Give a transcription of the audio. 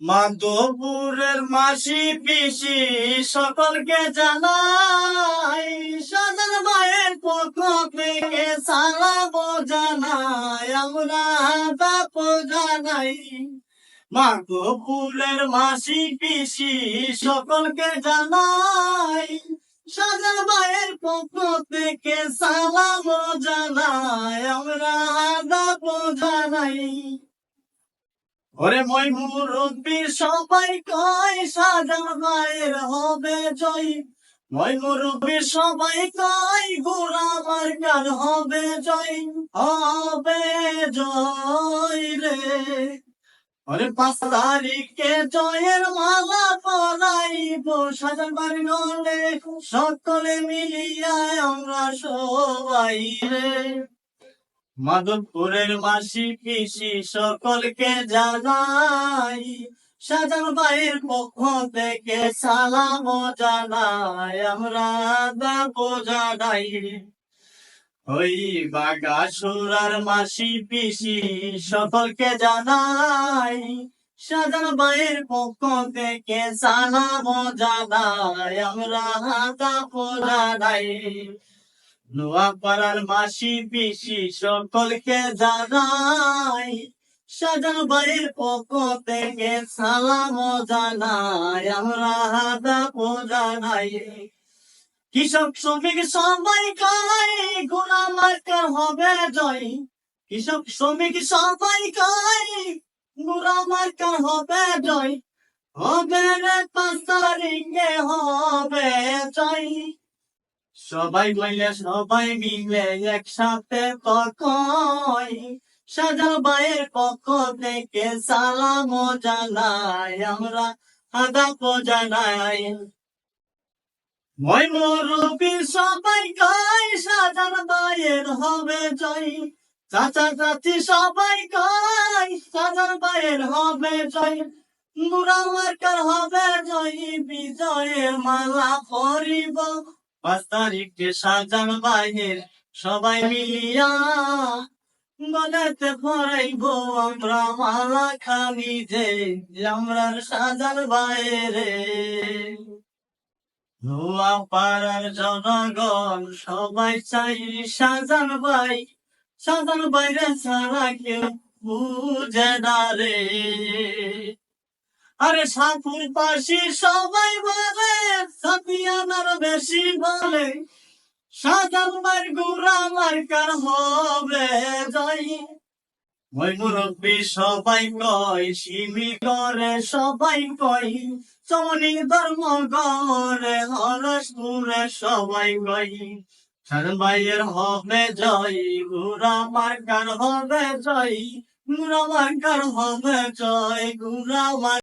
মাধবপুরের মাসি পিসি সকলকে জানাই সাজান মায়ের পক্ষ থেকে সালামো জানাই, আমরা দাপ জানাই। মাধবপুরের মাসি পিসি সকলকে জানাই সাজান মায়ের পক্ষ থেকে সালামো জানাই, আমরা দাপ জানাই। ওরে মই মুরব্বীর সবাই কয় সাজান মায়ের হবে জয়। মই মুরব্বীর সবাই কয় গোড়া মার্কার হবে জয় হবে জয় রে। ওরে পাঁচ তারিখে জয়ের মালা পরাইব সাজান বাড়ি গলে সকলে মিলিয়া আমরা সবাই রে। মাধবপুরের মাসি পিসি সকলকে জানাই, সাজান ভাইয়ের পক্ষ থেকে সালাম জানাই, আমরা দাপ জানাই। ওই বাগা সুরার মাসি পিসি সকলকে জানাই, সাজান ভাইয়ের পক্ষ থেকে সালাম জানাই, আমরা দাপ জানাই। নোয়াপাড়ার মাসি পিসি সকলকে জানাই সাজান বাড়ির পক্ষ থেকে সালাম জানাই, আমরা হাদা জানাই। কৃষক, শ্রমিক, সবাই কাই গোনা মার্কা হবে জয়। কৃষক, শ্রমিক, সবাই কাই গোনা মার্কা হবে জয়। হবে রে পাঁচ তারিখে হবে জয়। সবাই মিলে সবাই মিলে একসাথে পকয় সাজা বাইয়ের পক্ষ থেকে সালাম জানাই, আমরা আদাপ জানাই। সবাই গায় সাজান বাইয়ের হবে জয়। চাচা চাচি সবাই গায় সাজান বাইয়ের হবে জয়। মুরা হবে জয়, বিজয়ের মালা পরিব। পাঁচ তারিখে সাজান বাইয়ের সবাই মিলিয়া। গলাতে পরাইব আমরা মালা খানি যে, আমরা সাজান বাইরে। নোয়া পাড়ার জনগণ সবাই চাই সাজান বাই। সাজান বাইরে ছাড়া কেউ বুঝে না রে। আরে সাপুর পাশি সবাই বলে সাপিয়ানার বেশি বলে। সাজান মার গুড়া মার্কার হবে জয়? ওই মুরব্বী সবাই কয় শিমি করে সবাই কয়, চমনি ধর্ম করে হরসপুরে সবাই কয়। সাজান ভাইয়ের হবে জয় গুড়া মার্কার হবে জয় গুড়া মার্কার হবে জয় গুড়া মার